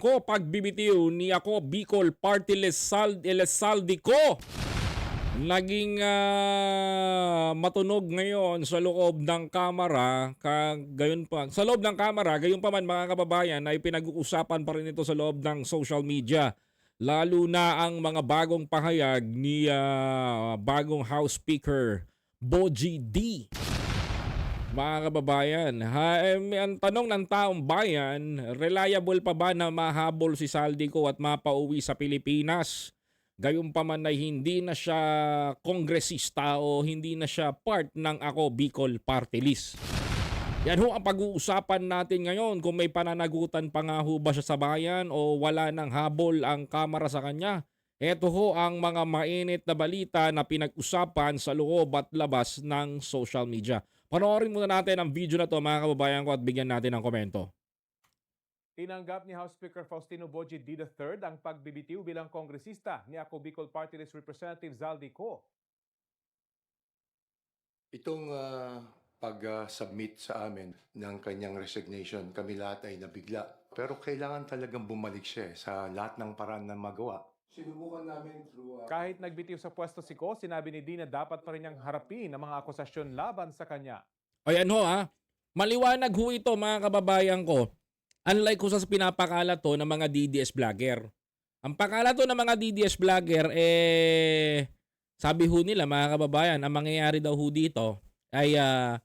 ko pagbibitiw ni ako Bicol Party Lesald Elesaldi ko. Naging ah, matunog ngayon sa loob ng kamera, gayon pa. Sa loob ng kamera, gayon pa man mga kababayan ay pinag-uusapan pa rin ito sa loob ng social media. Lalo na ang mga bagong pahayag ni ah, bagong House Speaker Boji D. Mga kababayan, ha, eh, ang tanong ng taong bayan, reliable pa ba na mahabol si Saldico at mapauwi sa Pilipinas? Gayunpaman ay hindi na siya kongresista o hindi na siya part ng Ako Bicol Party List. Yan ho ang pag-uusapan natin ngayon kung may pananagutan pa nga ho ba siya sa bayan o wala nang habol ang kamera sa kanya. Ito ho ang mga mainit na balita na pinag-usapan sa loob at labas ng social media. Panoorin muna natin ang video na to mga kababayan ko at bigyan natin ng komento. Tinanggap ni House Speaker Faustino Boji D. III ang pagbibitiw bilang kongresista ni Ako Bicol Party List Representative Zaldi Co. Itong ah, pag-submit sa amin ng kanyang resignation, kami lahat ay nabigla. Pero kailangan talagang bumalik siya eh, sa lahat ng paraan na magawa. Sinubukan namin through... ah, Kahit nagbitiw sa pwesto si Co, sinabi ni D na dapat pa rin niyang harapin ang mga akusasyon laban sa kanya. Ayan ho ha. Maliwanag ho ito mga kababayan ko. Unlike ko sa pinapakalat to ng mga DDS vlogger. Ang pakalat to ng mga DDS vlogger eh sabi ho nila mga kababayan, ang mangyayari daw ho dito ay ah,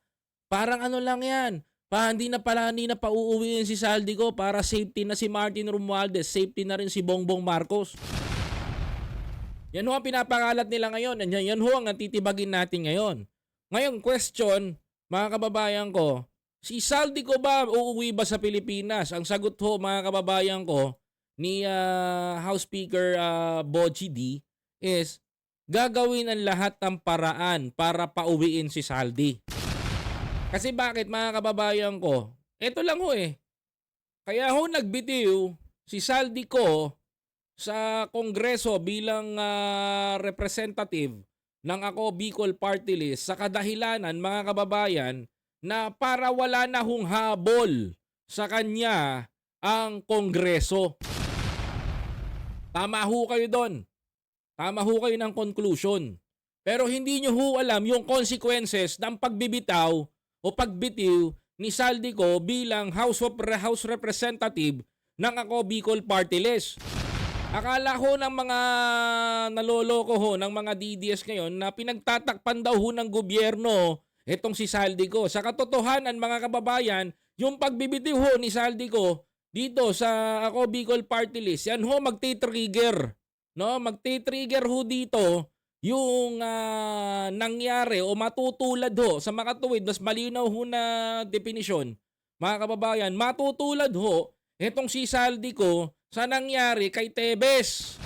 parang ano lang yan. Pa, hindi na pala, hindi na pa uuwiin si Saldi ko para safety na si Martin Romualdez, safety na rin si Bongbong Marcos. Yan ho ang pinapakalat nila ngayon. Yan, yan ho ang titibagin natin ngayon. Ngayon, question, mga kababayan ko, si Saldi ko ba uuwi ba sa Pilipinas? Ang sagot ho, mga kababayan ko, ni ah, House Speaker uh, Boji D is gagawin ang lahat ng paraan para pauwiin si Saldi. Kasi bakit mga kababayan ko? Ito lang ho eh. Kaya ho nagbitiw si Saldi ko sa Kongreso bilang ah, representative ng ako Bicol Party List sa kadahilanan mga kababayan na para wala na hong habol sa kanya ang Kongreso. Tama ho kayo doon. Tama ho kayo ng conclusion. Pero hindi nyo ho alam yung consequences ng pagbibitaw o pagbitiw ni Saldico bilang House of House Representative ng ako Bicol Party List. Akala ko ng mga naloloko ho ng mga DDS ngayon na pinagtatakpan daw ho ng gobyerno itong si Saldico. Sa katotohanan mga kababayan, yung pagbibitiw ho ni Saldico dito sa ako Bicol Party List, yan ho magti-trigger. No, magti-trigger ho dito yung ah, nangyari o matutulad ho sa makatuwid, mas malinaw ho na definisyon. Mga kababayan, matutulad ho itong si Saldico sa nangyari kay Tebes.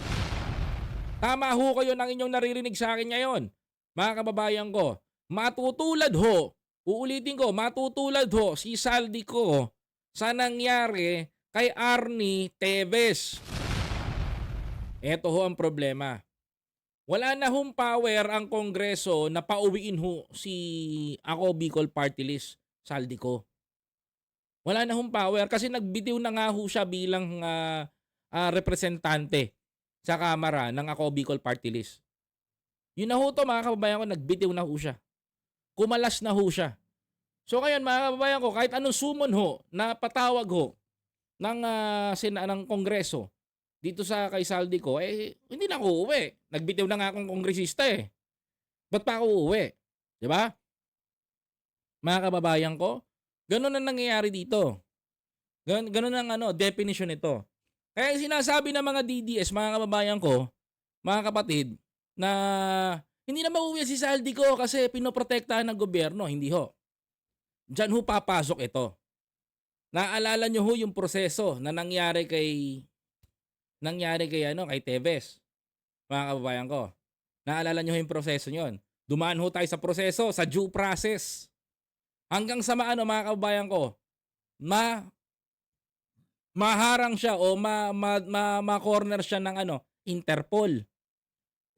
Tama ho kayo ng inyong naririnig sa akin ngayon. Mga kababayan ko, matutulad ho, uulitin ko, matutulad ho si Saldi ko sa nangyari kay Arnie Tevez. Ito ho ang problema. Wala na hong power ang Kongreso na pauwiin ho si ako Bicol Party List, Saldi ko. Wala na hong power kasi nagbitiw na nga ho siya bilang ah, ah, representante sa Kamara ng ako Bicol Party List. Yun na ho to mga kababayan ko, nagbitiw na ho siya. Kumalas na ho siya. So ngayon mga kababayan ko, kahit anong sumon ho na patawag ho ng, ah, sina, ng Kongreso dito sa kay Saldi ko, eh hindi na ako uuwi. Nagbitiw na nga akong kongresista eh. Ba't pa ako uuwi? Di ba? Mga kababayan ko, ganun ang nangyayari dito. Ganun, ganun ang ano, definition nito. Kaya sinasabi ng mga DDS, mga kababayan ko, mga kapatid, na hindi na mauwi si Saldi ko kasi pinoprotektahan ng gobyerno. Hindi ho. Diyan ho papasok ito. Naalala nyo ho yung proseso na nangyari kay nangyari kay ano kay Tevez. Mga kababayan ko. Naalala nyo ho yung proseso nyon. Dumaan ho tayo sa proseso, sa due process. Hanggang sa maano mga kababayan ko, ma maharang siya o ma, ma, ma, ma-corner siya ng ano, Interpol.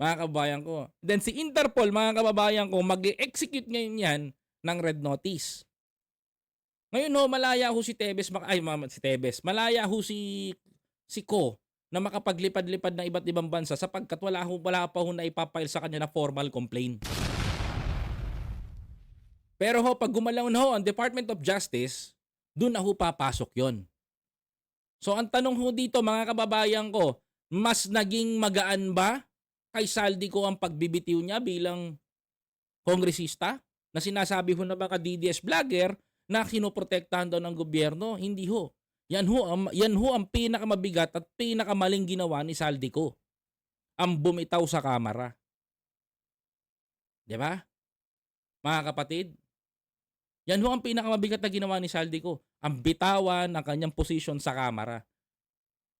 Mga kababayan ko. Then si Interpol, mga kababayan ko, mag-execute ngayon yan ng red notice. Ngayon ho, malaya ho si Tebes, ay mama, si Tebes, malaya ho si si Ko na makapaglipad-lipad ng iba't ibang bansa sapagkat wala, ho, wala pa ho na ipapile sa kanya na formal complaint. Pero ho, pag gumalaw na ho ang Department of Justice, doon na ho papasok yon. So ang tanong ho dito mga kababayan ko, mas naging magaan ba kay Saldi ko ang pagbibitiw niya bilang kongresista na sinasabi ho na baka DDS vlogger na kinoprotektahan daw ng gobyerno? Hindi ho. Yan ho, ang, yan ho ang pinakamabigat at pinakamaling ginawa ni Saldi ko. Ang bumitaw sa kamera. 'Di ba? Mga kapatid, yan ho ang pinakamabigat na ginawa ni Saldi ko. Ang bitawan ng kanyang posisyon sa kamera.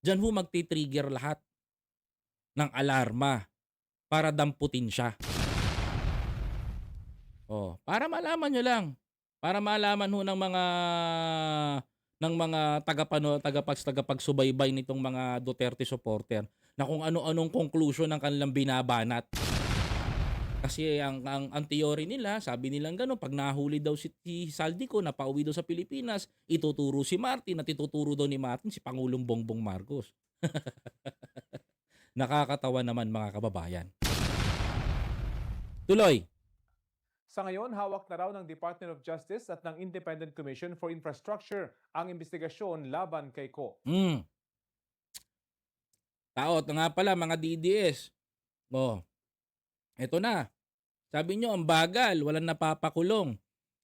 Diyan ho magti-trigger lahat ng alarma para damputin siya. Oh, para malaman nyo lang. Para malaman ho ng mga ng mga tagapano tagapags tagapagsubaybay nitong mga Duterte supporter na kung ano-anong conclusion ng kanilang binabanat. Kasi ang, ang, ang theory nila, sabi nilang gano'n, pag nahuli daw si, si Saldico na pauwi daw sa Pilipinas, ituturo si Martin at ituturo daw ni Martin si Pangulong Bongbong Marcos. Nakakatawa naman mga kababayan. Tuloy. Sa ngayon, hawak na raw ng Department of Justice at ng Independent Commission for Infrastructure ang investigasyon laban kay Ko. Hmm. Taot na nga pala mga DDS. Oh. Eto na. Sabi nyo, ang bagal, walang napapakulong.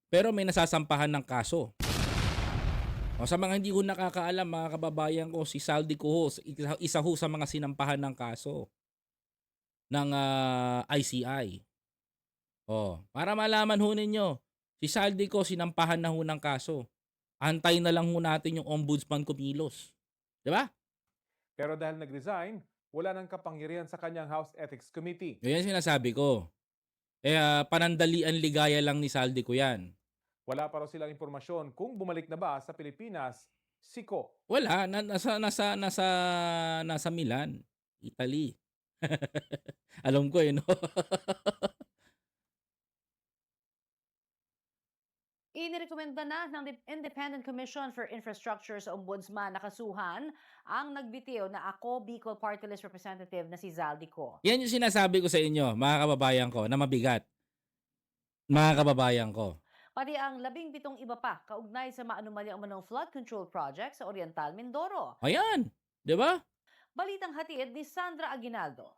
Pero may nasasampahan ng kaso. O sa mga hindi ko nakakaalam, mga kababayan ko, si Saldi ko ho, isa, isa ho sa mga sinampahan ng kaso ng ah, ICI. Oh, para malaman ho ninyo, si Saldi ko sinampahan na ho ng kaso. Antay na lang ho natin yung ombudsman kumilos. 'Di ba? Pero dahil nag-resign, wala nang kapangyarihan sa kanyang House Ethics Committee. Yung sinasabi ko. Eh, ah, panandalian ligaya lang ni Saldi ko yan. Wala pa raw silang impormasyon kung bumalik na ba sa Pilipinas si Ko. Wala, na, nasa, nasa, nasa, nasa Milan, Italy. Alam ko eh, no? Inirekomenda na ng Dep- Independent Commission for Infrastructure sa Ombudsman na kasuhan ang nagbitiw na ako Bicol Party List Representative na si Zaldico. yan yung sinasabi ko sa inyo, mga kababayan ko, na mabigat. Mga kababayan ko. Pati ang labing pitong iba pa kaugnay sa maanumalyang umanong flood control project sa Oriental Mindoro. Ayan, di ba? Balitang hatid ni Sandra Aguinaldo.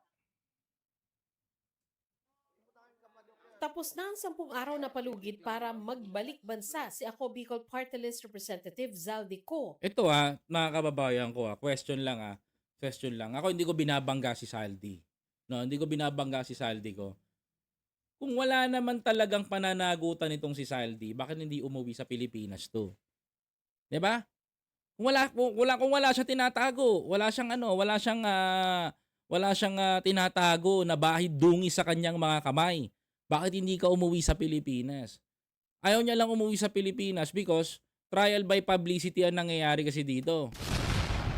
Tapos na ang sampung araw na palugid para magbalik bansa si ako Bicol Party List Representative Zaldico. Ito ah, mga kababayan ko ah, question lang ah. Question lang. Ako hindi ko binabangga si Saldi. No, hindi ko binabangga si Saldi ko. Kung wala naman talagang pananagutan itong si Saldi, bakit hindi umuwi sa Pilipinas to? 'Di ba? Kung wala kung wala kung wala siya tinatago, wala siyang ano, wala siyang ah, wala siyang ah, tinatago na bahid dungi sa kanyang mga kamay. Bakit hindi ka umuwi sa Pilipinas? Ayaw niya lang umuwi sa Pilipinas because trial by publicity ang nangyayari kasi dito.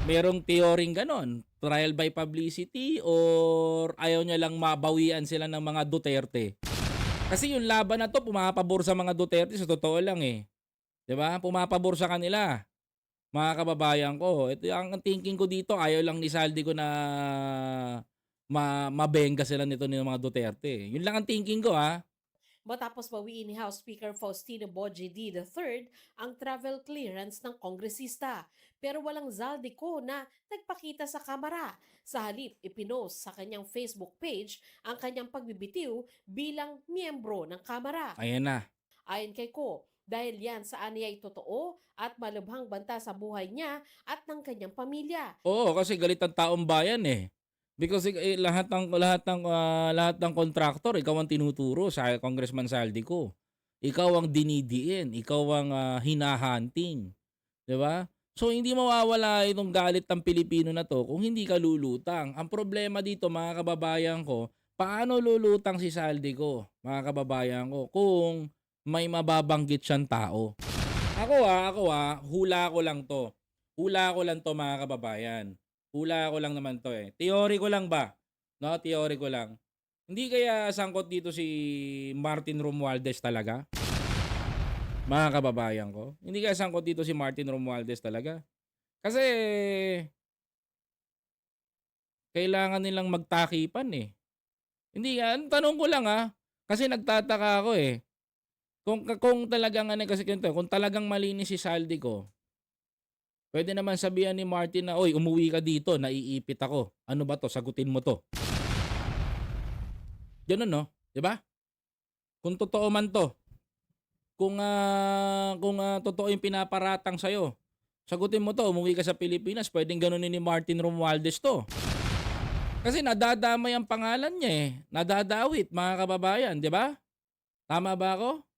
Merong teoring ganon. Trial by publicity or ayaw niya lang mabawian sila ng mga Duterte. Kasi yung laban na to pumapabor sa mga Duterte sa totoo lang eh. 'Di ba? Pumapabor sa kanila. Mga kababayan ko, ito ang thinking ko dito, ayaw lang ni Saldi ko na ma mabenga sila nito ng mga Duterte. Yun lang ang thinking ko ha. Matapos bawiin ni House Speaker Faustino Boje D. III ang travel clearance ng kongresista. Pero walang Zaldico na nagpakita sa kamera. Sa halip, ipinost sa kanyang Facebook page ang kanyang pagbibitiw bilang miyembro ng kamera. Ayan na. Ayon kay Ko, dahil yan sa aniyay totoo at malubhang banta sa buhay niya at ng kanyang pamilya. Oo, kasi galit ang taong bayan eh. Because eh, lahat ng lahat ng ah, lahat ng kontraktor, ikaw ang tinuturo sa Congressman Saldi ko. Ikaw ang dinidiin, ikaw ang ah, hinahunting. 'Di ba? So hindi mawawala itong galit ng Pilipino na to kung hindi ka lulutang. Ang problema dito mga kababayan ko, paano lulutang si Saldi ko, mga kababayan ko, kung may mababanggit siyang tao. Ako ah, ako ah, hula ko lang to. Hula ko lang to mga kababayan. Hula ko lang naman to eh. Theory ko lang ba? No, theory ko lang. Hindi kaya sangkot dito si Martin Romualdez talaga? Mga kababayan ko. Hindi kaya sangkot dito si Martin Romualdez talaga? Kasi kailangan nilang magtakipan eh. Hindi nga, tanong ko lang ah, kasi nagtataka ako eh. Kung kung talagang ano kasi kung talagang malinis si saldi ko, pwede naman sabihan ni Martin na, "Oy, umuwi ka dito, naiipit ako." Ano ba 'to? Sagutin mo 'to. Ganun no, ba? Kung totoo man 'to. Kung ah, kung ah, totoo yung pinaparatang sa sagutin mo 'to, umuwi ka sa Pilipinas, pwedeng ganunin ni Martin Romualdez 'to. Kasi nadadamay ang pangalan niya eh. Nadadawit mga kababayan, 'di ba? Tama ba ako?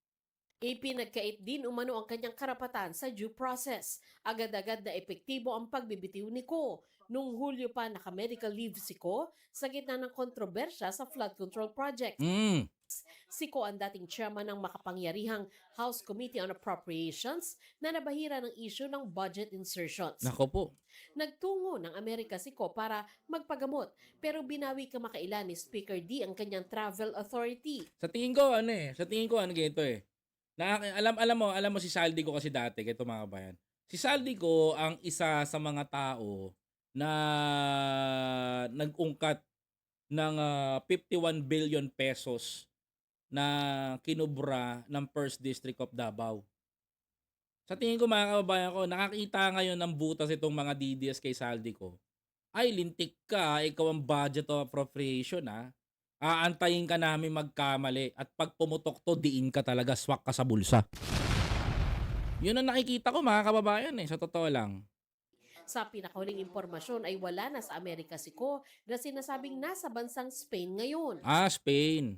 Ipinagkait din umano ang kanyang karapatan sa due process. Agad-agad na epektibo ang pagbibitiw ni Ko. Nung Hulyo pa naka-medical leave si Ko sa gitna ng kontrobersya sa flood control project. Mm. Si Ko ang dating chairman ng makapangyarihang House Committee on Appropriations na nabahira ng issue ng budget insertions. Nako po. Nagtungo ng Amerika si Ko para magpagamot pero binawi kamakailan ni Speaker D ang kanyang travel authority. Sa tingin ko ano eh, sa tingin ko ano ganito eh. Na, alam alam mo, alam mo si Saldi ko kasi dati, kito mga kabayan. Si Saldi ko ang isa sa mga tao na nag-ungkat ng ah, 51 billion pesos na kinubra ng First District of Davao. Sa tingin ko mga kababayan ko, nakakita ngayon ng butas itong mga DDS kay Saldi ko. Ay, lintik ka, ikaw ang budget of appropriation ha. Aantayin ka namin magkamali at pag pumutok to, diin ka talaga, swak ka sa bulsa. Yun ang nakikita ko mga kababayan eh, sa totoo lang. Sa pinakahuling impormasyon ay wala na sa Amerika si Ko na sinasabing nasa bansang Spain ngayon. Ah, Spain.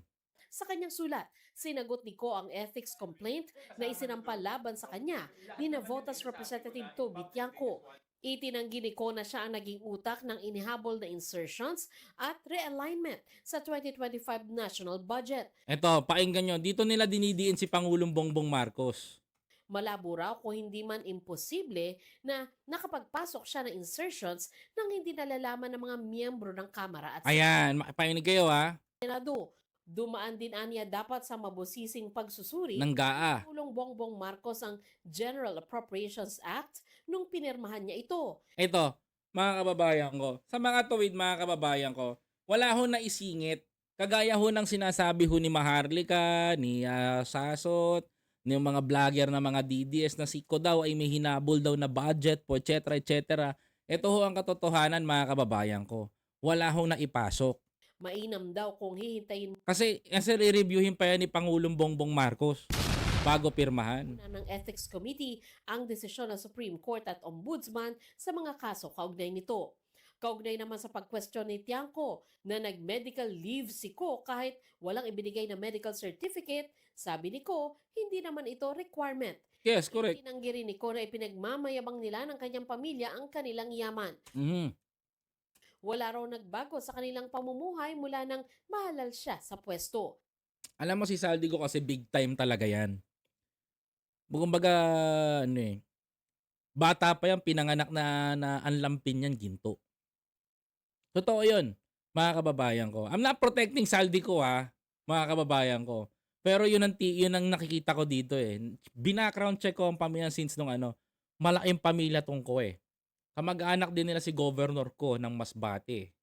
Sa kanyang sulat, sinagot ni Ko ang ethics complaint na isinampal laban sa kanya ni Navotas Representative Toby Tiangco. Itinanggi ni Ko na siya ang naging utak ng inihabol na insertions at realignment sa 2025 national budget. Eto, painggan nyo, dito nila dinidiin si Pangulong Bongbong Marcos. Malabo raw kung hindi man imposible na nakapagpasok siya ng insertions nang hindi nalalaman ng mga miyembro ng Kamara at Ayan, pakinig kayo ha, Senado. Dumaan din aniya dapat sa mabusising pagsusuri ng GAA. Pulong Bongbong Marcos ang General Appropriations Act nung pinirmahan niya ito. Ito, mga kababayan ko, sa mga tuwid mga kababayan ko, wala ho na isingit. Kagaya ho ng sinasabi ho ni Maharlika, ni ah, Sasot, ni mga vlogger na mga DDS na si Ko daw ay may hinabol daw na budget po, etc. etc. Ito ho ang katotohanan mga kababayan ko. Wala ho na ipasok. Mainam daw kung hihintayin Kasi, kasi re-reviewin pa yan ni Pangulong Bongbong Marcos bago pirmahan. muna ng Ethics Committee ang desisyon ng Supreme Court at Ombudsman sa mga kaso kaugnay nito. Kaugnay naman sa pag-question ni Tiangco na nag-medical leave si Ko kahit walang ibinigay na medical certificate, sabi ni Ko, hindi naman ito requirement. Yes, correct. Tinanggi rin ni Ko na ipinagmamayabang nila ng kanyang pamilya ang kanilang yaman. Mhm. Wala raw nagbago sa kanilang pamumuhay mula nang mahalal siya sa pwesto. Alam mo si Saldi ko kasi big time talaga yan. Kumbaga, ano eh, bata pa yan, pinanganak na, na anlampin yan, ginto. Totoo yun, mga kababayan ko. I'm not protecting Saldi ko ha, mga kababayan ko. Pero yun ang, yun ang nakikita ko dito eh. Binackground check ko ang pamilya since nung ano, malaking pamilya tong ko eh. Kamag-anak din nila si governor ko ng Masbate.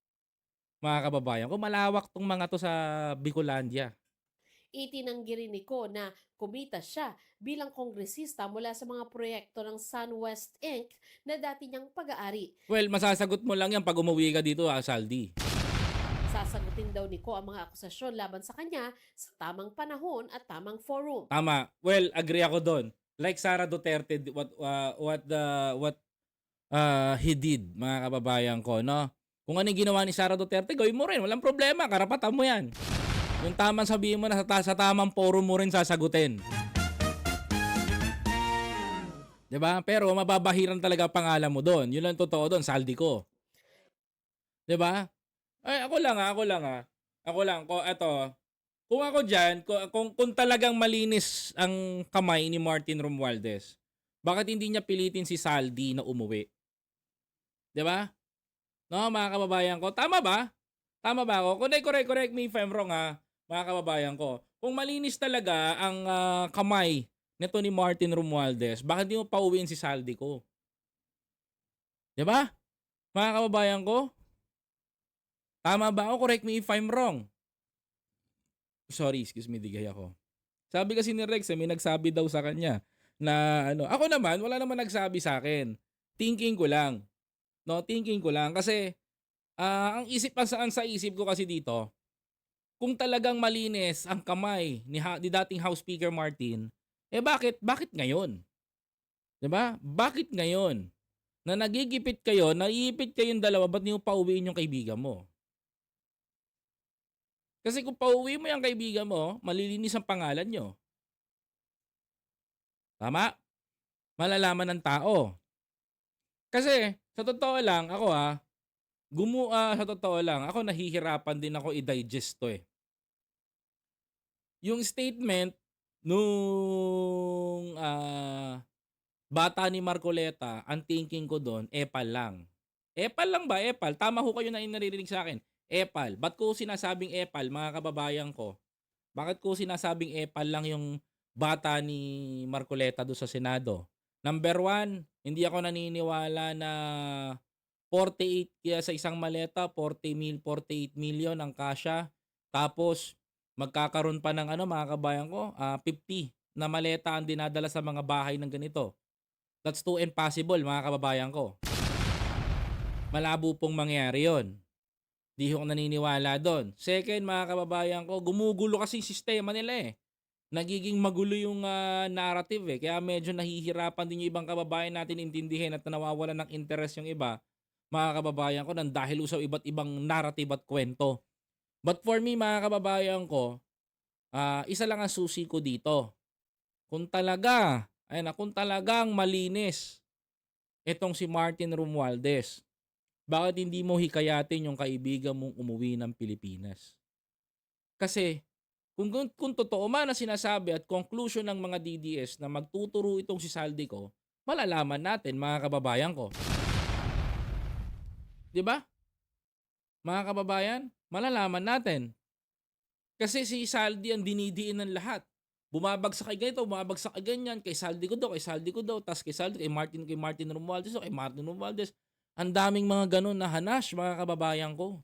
Mga kababayan ko, malawak tong mga to sa Bicolandia. Itinanggi rin ni Ko na kumita siya bilang kongresista mula sa mga proyekto ng SunWest Inc. na dati niyang pag-aari. Well, masasagot mo lang yan pag umuwi ka dito, ha, Saldi. Sasagutin daw ni Ko ang mga akusasyon laban sa kanya sa tamang panahon at tamang forum. Tama. Well, agree ako doon. Like Sara Duterte, what uh, what the what uh, he did, mga kababayan ko, no? Kung ano yung ginawa ni Sara Duterte, gawin mo rin. Walang problema. Karapatan mo yan. Yung tamang sabihin mo na sa, sa tamang forum mo rin sasagutin. 'Di ba? Pero mababahiran talaga ang pangalan mo doon. Yun lang totoo doon, saldi ko. 'Di ba? Ay, ako lang ah, ako lang ah. Ako lang ko eto. Kung ako diyan, kung, kung kung talagang malinis ang kamay ni Martin Romualdez, bakit hindi niya pilitin si Saldi na umuwi? 'Di ba? No, mga kababayan ko, tama ba? Tama ba ako? Correct, correct, correct me if I'm wrong ha, mga kababayan ko. Kung malinis talaga ang ah, kamay nito ni Martin Romualdez, bakit di mo pauwiin si Saldi ko? 'Di ba? Mga kababayan ko? Tama ba ako? Correct me if I'm wrong. Sorry, excuse me, digay ako. Sabi kasi ni Rex, eh, may nagsabi daw sa kanya na ano, ako naman, wala naman nagsabi sa akin. Thinking ko lang. No, thinking ko lang kasi ah, ang isip pa saan sa isip ko kasi dito, kung talagang malinis ang kamay ni, ha- ni dating House Speaker Martin, eh bakit bakit ngayon? 'Di ba? Bakit ngayon? Na nagigipit kayo, naiipit kayong dalawa, ba't niyo pauwiin yung kaibigan mo? Kasi kung pauwi mo yung kaibigan mo, malilinis ang pangalan nyo. Tama? Malalaman ng tao. Kasi, sa totoo lang, ako ha, gumu, ah, sa totoo lang, ako nahihirapan din ako i-digest to eh. Yung statement nung ah, bata ni Marcoleta, ang thinking ko doon, epal lang. Epal lang ba? Epal. Tama ho kayo na naririnig sa akin. Epal. Ba't ko sinasabing epal, mga kababayan ko? Bakit ko sinasabing epal lang yung bata ni Marcoleta do sa Senado? Number one, hindi ako naniniwala na 48 kaya sa isang maleta, 40 mil, 48 million ang kasya. Tapos, magkakaroon pa ng ano mga kabayan ko, ah, 50 na maleta ang dinadala sa mga bahay ng ganito. That's too impossible mga kababayan ko. Malabo pong mangyari yon. Di ako naniniwala doon. Second, mga kababayan ko, gumugulo kasi sistema nila eh. Nagiging magulo yung ah, narrative eh. Kaya medyo nahihirapan din yung ibang kababayan natin intindihin at nawawalan ng interest yung iba, mga kababayan ko, nang dahil usaw iba't ibang narrative at kwento. But for me, mga kababayan ko, ah, isa lang ang susi ko dito. Kung talaga, ayun na, kung talagang malinis itong si Martin Romualdez, bakit hindi mo hikayatin yung kaibigan mong umuwi ng Pilipinas? Kasi kung, kung, kung totoo man na sinasabi at conclusion ng mga DDS na magtuturo itong si Saldico, malalaman natin mga kababayan ko. 'Di ba? Mga kababayan, malalaman natin. Kasi si Saldi ang dinidiin ng lahat. Bumabagsak kay ganito, bumabagsak kay ganyan, kay Saldi ko daw, kay Saldi ko daw, tas kay Saldi, kay Martin, kay Martin Romualdez, kay Martin Romualdez. Ang daming mga ganun na hanash, mga kababayan ko.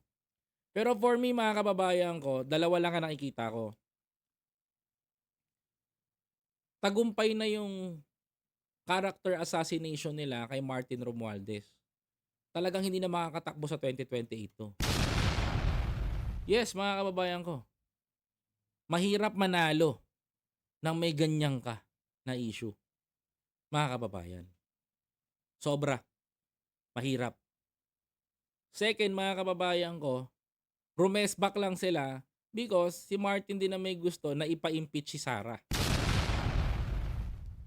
Pero for me, mga kababayan ko, dalawa lang ang nakikita ko. Tagumpay na yung character assassination nila kay Martin Romualdez. Talagang hindi na makakatakbo sa 2028 to. Yes, mga kababayan ko. Mahirap manalo nang may ganyan ka na issue. Mga kababayan. Sobra. Mahirap. Second, mga kababayan ko, rumesback lang sila because si Martin din na may gusto na ipa-impeach si Sara.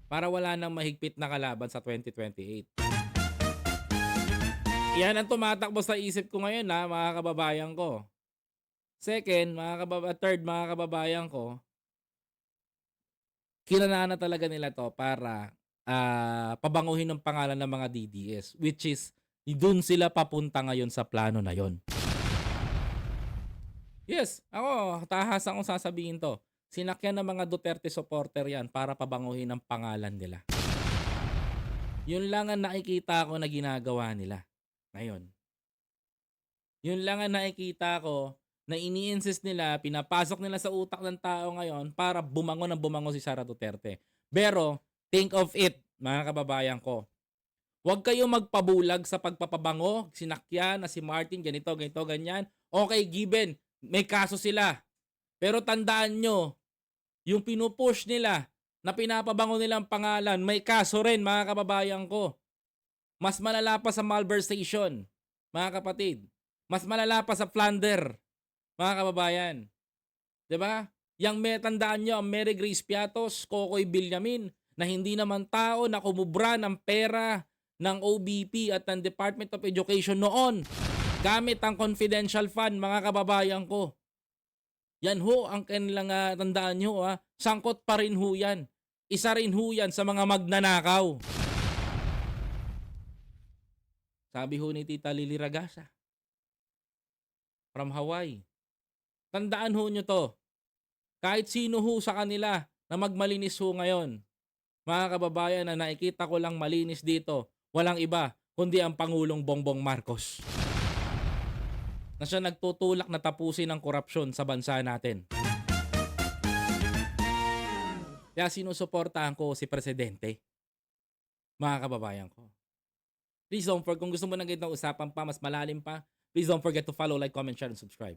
Para wala nang mahigpit na kalaban sa 2028. Yan ang tumatakbo sa isip ko ngayon ha, mga kababayan ko. Second, mga kababa, third, mga kababayan ko, kinanana talaga nila to para ah, pabanguhin ng pangalan ng mga DDS, which is doon sila papunta ngayon sa plano na yon. Yes, ako, tahas akong sasabihin to. Sinakyan ng mga Duterte supporter yan para pabanguhin ang pangalan nila. Yun lang ang nakikita ko na ginagawa nila ngayon. Yun lang ang nakikita ko na ini-insist nila, pinapasok nila sa utak ng tao ngayon para bumango ng bumango si Sara Duterte. Pero, think of it, mga kababayan ko. Huwag kayo magpabulag sa pagpapabango, sinakyan na si Martin, ganito, ganito, ganyan. Okay, given, may kaso sila. Pero tandaan nyo, yung pinupush nila na pinapabango nilang pangalan, may kaso rin, mga kababayan ko. Mas malala pa sa malversation, mga kapatid. Mas malala pa sa plunder, mga kababayan. ba? Yang may tandaan nyo, ang Mary Grace Piatos, Kokoy Villamin, na hindi naman tao na kumubra ng pera ng OBP at ng Department of Education noon gamit ang confidential fund, mga kababayan ko. Yan ho ang kanilang ah, tandaan nyo ha. Sangkot pa rin ho yan. Isa rin ho yan sa mga magnanakaw. Sabi ho ni Tita Lili Ragasa. From Hawaii. Tandaan ho nyo to. Kahit sino ho sa kanila na magmalinis ho ngayon. Mga kababayan na nakikita ko lang malinis dito. Walang iba kundi ang Pangulong Bongbong Marcos. Na siya nagtutulak na tapusin ang korupsyon sa bansa natin. Kaya sinusuportahan ko si Presidente. Mga kababayan ko. Please don't forget, kung gusto mo ng ganitong usapan pa, mas malalim pa, please don't forget to follow, like, comment, share, and subscribe.